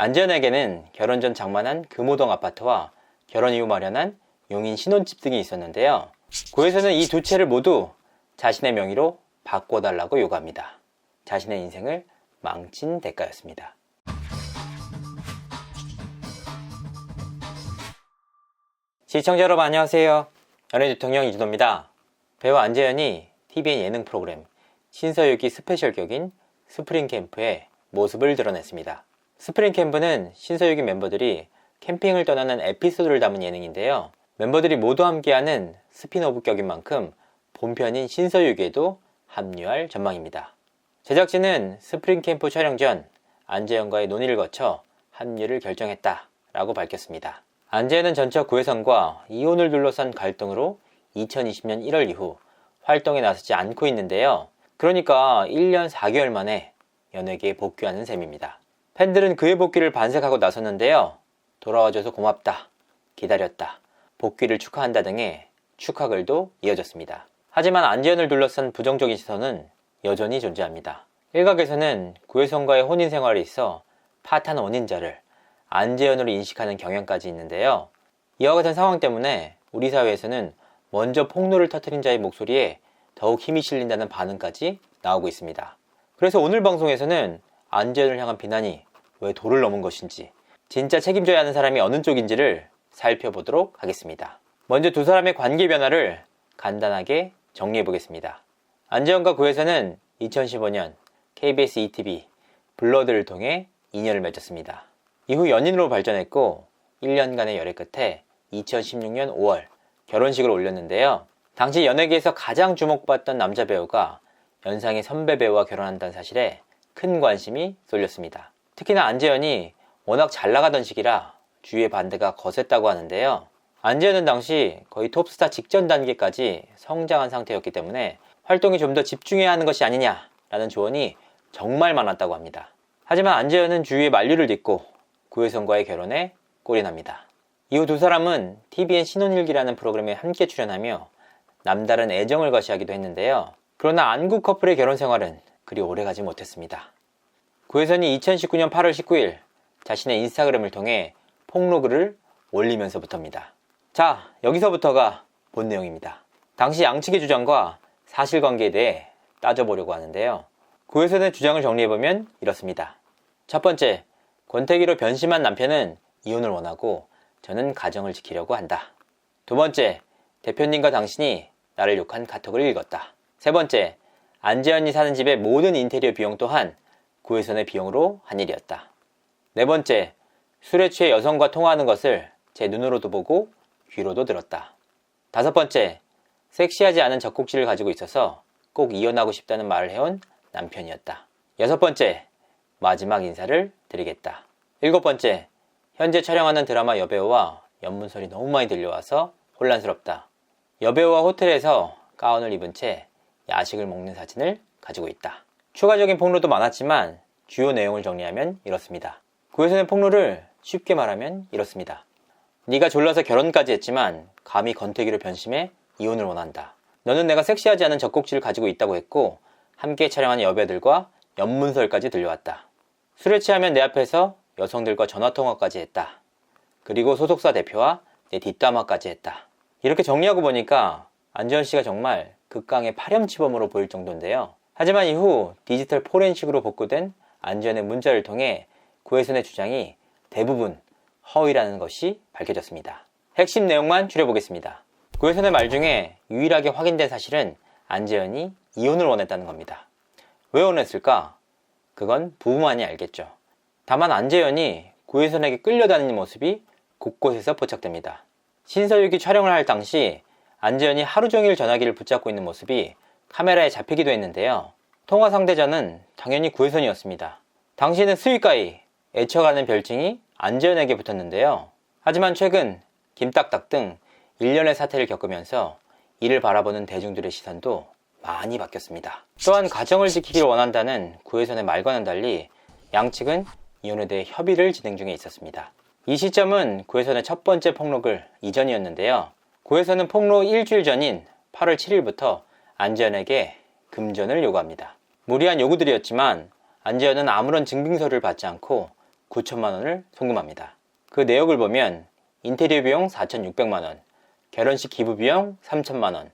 안재현에게는 결혼 전 장만한 금호동 아파트와 결혼 이후 마련한 용인 신혼집 등이 있었는데요. 고에서는 이 두 채를 모두 자신의 명의로 바꿔달라고 요구합니다. 자신의 인생을 망친 대가였습니다. 시청자 여러분 안녕하세요. 연예 대통령 이준호입니다. 배우 안재현이 TVN 예능 프로그램 신서유기 스페셜 격인 스프링 캠프에 모습을 드러냈습니다. 스프링 캠프는 신서유기 멤버들이 캠핑을 떠나는 에피소드를 담은 예능인데요. 멤버들이 모두 함께하는 스피노브 격인 만큼 본편인 신서유기에도 합류할 전망입니다. 제작진은 스프링 캠프 촬영 전 안재현과의 논의를 거쳐 합류를 결정했다라고 밝혔습니다. 안재현은 전처 구혜선과 이혼을 둘러싼 갈등으로 2020년 1월 이후 활동에 나서지 않고 있는데요. 그러니까 1년 4개월 만에 연예계에 복귀하는 셈입니다. 팬들은 그의 복귀를 반색하고 나섰는데요. 돌아와줘서 고맙다, 기다렸다, 복귀를 축하한다 등의 축하글도 이어졌습니다. 하지만 안재현을 둘러싼 부정적인 시선은 여전히 존재합니다. 일각에서는 구혜선과의 혼인 생활에 있어 파탄 원인자를 안재현으로 인식하는 경향까지 있는데요. 이와 같은 상황 때문에 우리 사회에서는 먼저 폭로를 터뜨린 자의 목소리에 더욱 힘이 실린다는 반응까지 나오고 있습니다. 그래서 오늘 방송에서는 안재현을 향한 비난이 왜 도를 넘은 것인지 진짜 책임져야 하는 사람이 어느 쪽인지를 살펴보도록 하겠습니다. 먼저 두 사람의 관계 변화를 간단하게 정리해 보겠습니다. 안재현과 구혜선은 2015년 KBS ETV 블러드를 통해 인연을 맺었습니다. 이후 연인으로 발전했고 1년간의 열애 끝에 2016년 5월 결혼식을 올렸는데요. 당시 연예계에서 가장 주목받던 남자 배우가 연상의 선배 배우와 결혼한다는 사실에 큰 관심이 쏠렸습니다. 특히나 안재현이 워낙 잘 나가던 시기라 주위의 반대가 거셌다고 하는데요. 안재현은 당시 거의 톱스타 직전 단계까지 성장한 상태였기 때문에 활동에 좀 더 집중해야 하는 것이 아니냐라는 조언이 정말 많았다고 합니다. 하지만 안재현은 주위의 만류를 딛고 구혜선과의 결혼에 골인합니다. 이후 두 사람은 TVN 신혼일기라는 프로그램에 함께 출연하며 남다른 애정을 과시하기도 했는데요. 그러나 안구 커플의 결혼 생활은 그리 오래가지 못했습니다. 구혜선이 2019년 8월 19일 자신의 인스타그램을 통해 폭로글을 올리면서부터입니다. 자, 여기서부터가 본 내용입니다. 당시 양측의 주장과 사실관계에 대해 따져보려고 하는데요. 구혜선의 주장을 정리해보면 이렇습니다. 첫 번째, 권태기로 변심한 남편은 이혼을 원하고 저는 가정을 지키려고 한다. 두 번째, 대표님과 당신이 나를 욕한 카톡을 읽었다. 세 번째, 안재현이 사는 집의 모든 인테리어 비용 또한 구혜선의 비용으로 한 일이었다. 네 번째, 술에 취해 여성과 통화하는 것을 제 눈으로도 보고 귀로도 들었다. 다섯 번째, 섹시하지 않은 젖꼭지를 가지고 있어서 꼭 이혼하고 싶다는 말을 해온 남편이었다. 여섯 번째, 마지막 인사를 드리겠다. 일곱 번째, 현재 촬영하는 드라마 여배우와 연문설이 너무 많이 들려와서 혼란스럽다. 여배우와 호텔에서 가운을 입은 채 야식을 먹는 사진을 가지고 있다. 추가적인 폭로도 많았지만 주요 내용을 정리하면 이렇습니다. 구혜선의 폭로를 쉽게 말하면 이렇습니다. 네가 졸라서 결혼까지 했지만 감히 건태기로 변심해 이혼을 원한다. 너는 내가 섹시하지 않은 젖꼭지를 가지고 있다고 했고 함께 촬영하는 여배들과 연문설까지 들려왔다. 술에 취하면 내 앞에서 여성들과 전화통화까지 했다. 그리고 소속사 대표와 내 뒷담화까지 했다. 이렇게 정리하고 보니까 안지현 씨가 정말 극강의 파렴치범으로 보일 정도인데요. 하지만 이후 디지털 포렌식으로 복구된 안지현의 문자를 통해 구혜선의 주장이 대부분 허위라는 것이 밝혀졌습니다. 핵심 내용만 줄여보겠습니다. 구혜선의 말 중에 유일하게 확인된 사실은 안재현이 이혼을 원했다는 겁니다. 왜 원했을까? 그건 부부만이 알겠죠. 다만 안재현이 구혜선에게 끌려다니는 모습이 곳곳에서 포착됩니다. 신서유기 촬영을 할 당시 안재현이 하루 종일 전화기를 붙잡고 있는 모습이 카메라에 잡히기도 했는데요. 통화 상대자는 당연히 구혜선이었습니다. 당시에는 스윗가이, 애처가는 별칭이 안재현에게 붙었는데요. 하지만 최근 김딱딱 등 일련의 사태를 겪으면서 이를 바라보는 대중들의 시선도 많이 바뀌었습니다. 또한 가정을 지키길 원한다는 구혜선의 말과는 달리 양측은 이혼에 대해 협의를 진행 중에 있었습니다. 이 시점은 구혜선의 첫 번째 폭로글 이전이었는데요. 구혜선은 폭로 일주일 전인 8월 7일부터 안재현에게 금전을 요구합니다. 무리한 요구들이었지만 안재현은 아무런 증빙서를 받지 않고 9천만 원을 송금합니다. 그 내역을 보면 인테리어 비용 4,600만 원, 결혼식 기부 비용 3천만 원,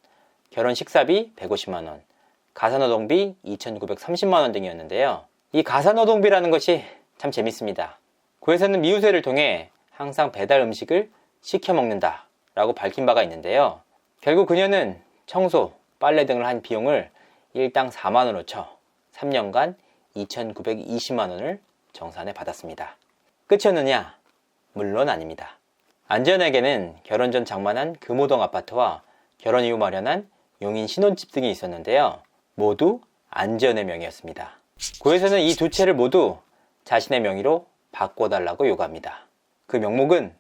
결혼 식사비 150만 원, 가사노동비 2,930만 원 등이었는데요. 이 가사노동비라는 것이 참 재밌습니다. 구에서는 미우새를 통해 항상 배달 음식을 시켜 먹는다 라고 밝힌 바가 있는데요. 결국 그녀는 청소, 빨래 등을 한 비용을 일당 4만 원으로 쳐 3년간 2,920만 원을 정산해 받았습니다. 끝이었느냐? 물론 아닙니다. 안지연에게는 결혼 전 장만한 금호동 아파트와 결혼 이후 마련한 용인 신혼집 등이 있었는데요. 모두 안지연의 명의였습니다. 고에서는 이 두 채를 모두 자신의 명의로 바꿔달라고 요구합니다. 그 명목은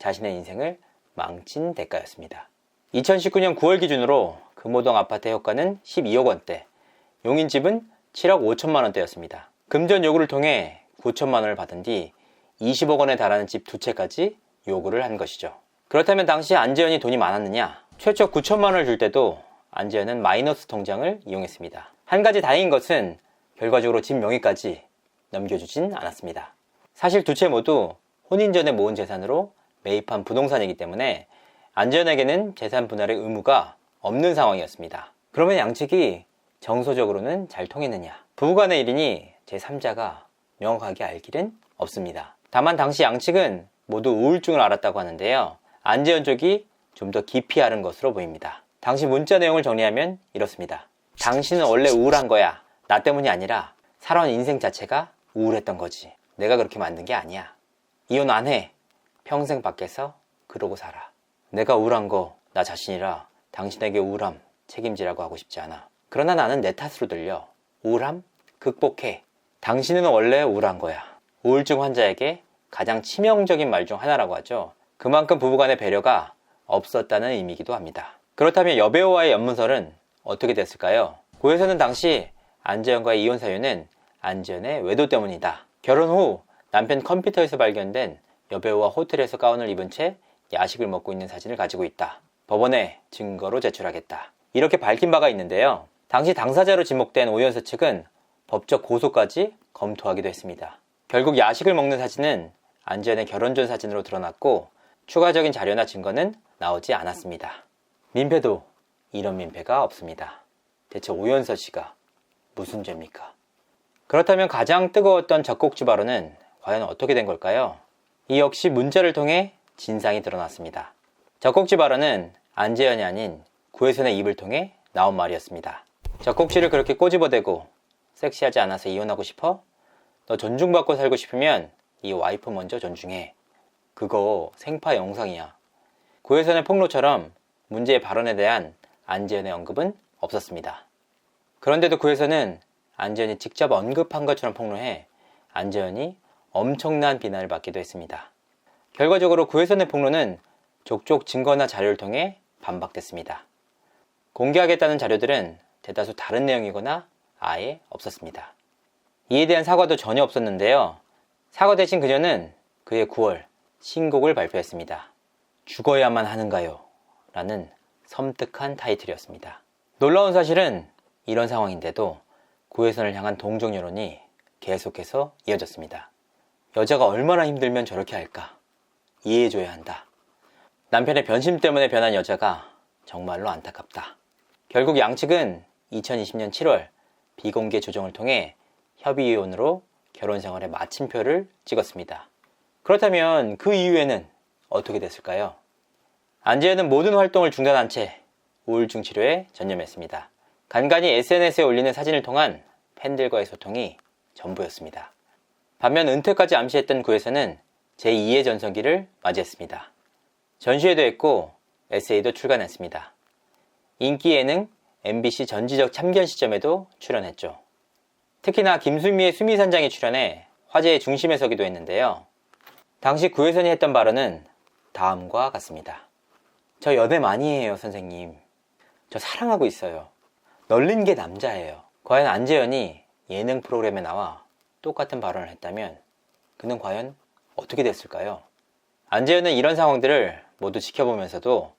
자신의 인생을 망친 대가였습니다. 2019년 9월 기준으로 금호동 아파트의 효과는 12억 원대, 용인집은 7억 5천만 원대였습니다. 금전 요구를 통해 9천만 원을 받은 뒤 20억 원에 달하는 집 두 채까지 요구를 한 것이죠. 그렇다면 당시 안재현이 돈이 많았느냐? 최초 9천만 원을 줄 때도 안재현은 마이너스 통장을 이용했습니다. 한 가지 다행인 것은 결과적으로 집 명의까지 넘겨주진 않았습니다. 사실 두 채 모두 혼인 전에 모은 재산으로 매입한 부동산이기 때문에 안재현에게는 재산 분할의 의무가 없는 상황이었습니다. 그러면 양측이 정서적으로는 잘 통했느냐? 부부간의 일이니 제3자가 명확하게 알 길은 없습니다. 다만 당시 양측은 모두 우울증을 앓았다고 하는데요. 안재현 쪽이 좀 더 깊이 앓은 것으로 보입니다. 당시 문자 내용을 정리하면 이렇습니다. 당신은 원래 우울한 거야. 나 때문이 아니라 살아온 인생 자체가 우울했던 거지. 내가 그렇게 만든 게 아니야. 이혼 안 해. 평생 밖에서 그러고 살아. 내가 우울한 거 나 자신이라 당신에게 우울함 책임지라고 하고 싶지 않아. 그러나 나는 내 탓으로 들려. 우울함 극복해. 당신은 원래 우울한 거야. 우울증 환자에게 가장 치명적인 말 중 하나라고 하죠. 그만큼 부부간의 배려가 없었다는 의미이기도 합니다. 그렇다면 여배우와의 연문설은 어떻게 됐을까요? 고에서는 당시 안재현과의 이혼 사유는 안재현의 외도 때문이다. 결혼 후 남편 컴퓨터에서 발견된 여배우와 호텔에서 가운을 입은 채 야식을 먹고 있는 사진을 가지고 있다. 법원에 증거로 제출하겠다. 이렇게 밝힌 바가 있는데요. 당시 당사자로 지목된 오연서 측은 법적 고소까지 검토하기도 했습니다. 결국 야식을 먹는 사진은 안지연의 결혼 전 사진으로 드러났고 추가적인 자료나 증거는 나오지 않았습니다. 민폐도 이런 민폐가 없습니다. 대체 오연서 씨가 무슨 죄입니까? 그렇다면 가장 뜨거웠던 젖꼭지 발언은 과연 어떻게 된 걸까요? 이 역시 문자를 통해 진상이 드러났습니다. 젖꼭지 발언은 안재현이 아닌 구혜선의 입을 통해 나온 말이었습니다. 젖꼭지를 그렇게 꼬집어대고 섹시하지 않아서 이혼하고 싶어? 너 존중받고 살고 싶으면 이 와이프 먼저 존중해. 그거 생파 영상이야. 구혜선의 폭로처럼 문제의 발언에 대한 안재현의 언급은 없었습니다. 그런데도 구혜선은 안재현이 직접 언급한 것처럼 폭로해 안재현이 엄청난 비난을 받기도 했습니다. 결과적으로 구혜선의 폭로는 족족 증거나 자료를 통해 반박됐습니다. 공개하겠다는 자료들은 대다수 다른 내용이거나 아예 없었습니다. 이에 대한 사과도 전혀 없었는데요. 사과 대신 그녀는 그해 9월 신곡을 발표했습니다. 죽어야만 하는가요? 라는 섬뜩한 타이틀이었습니다. 놀라운 사실은 이런 상황인데도 구혜선을 향한 동정 여론이 계속해서 이어졌습니다. 여자가 얼마나 힘들면 저렇게 할까? 이해해줘야 한다. 남편의 변심 때문에 변한 여자가 정말로 안타깝다. 결국 양측은 2020년 7월 비공개 조정을 통해 협의위원으로 결혼 생활에 마침표를 찍었습니다. 그렇다면 그 이후에는 어떻게 됐을까요? 안지혜는 모든 활동을 중단한 채 우울증 치료에 전념했습니다. 간간히 SNS에 올리는 사진을 통한 팬들과의 소통이 전부였습니다. 반면 은퇴까지 암시했던 그에서는 제2의 전성기를 맞이했습니다. 전시회도 했고 에세이도 출간했습니다. 인기 예능 MBC 전지적 참견 시점에도 출연했죠. 특히나 김수미의 수미산장에 출연해 화제의 중심에 서기도 했는데요. 당시 구혜선이 했던 발언은 다음과 같습니다. 저 연애 많이 해요, 선생님. 저 사랑하고 있어요. 널린 게 남자예요. 과연 안재현이 예능 프로그램에 나와 똑같은 발언을 했다면 그는 과연 어떻게 됐을까요? 안재현은 이런 상황들을 모두 지켜보면서도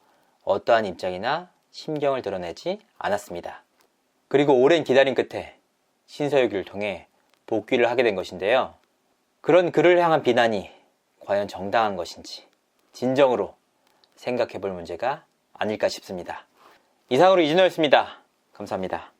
어떠한 입장이나 심경을 드러내지 않았습니다. 그리고 오랜 기다림 끝에 신서유기를 통해 복귀를 하게 된 것인데요. 그런 그를 향한 비난이 과연 정당한 것인지 진정으로 생각해 볼 문제가 아닐까 싶습니다. 이상으로 이진호였습니다. 감사합니다.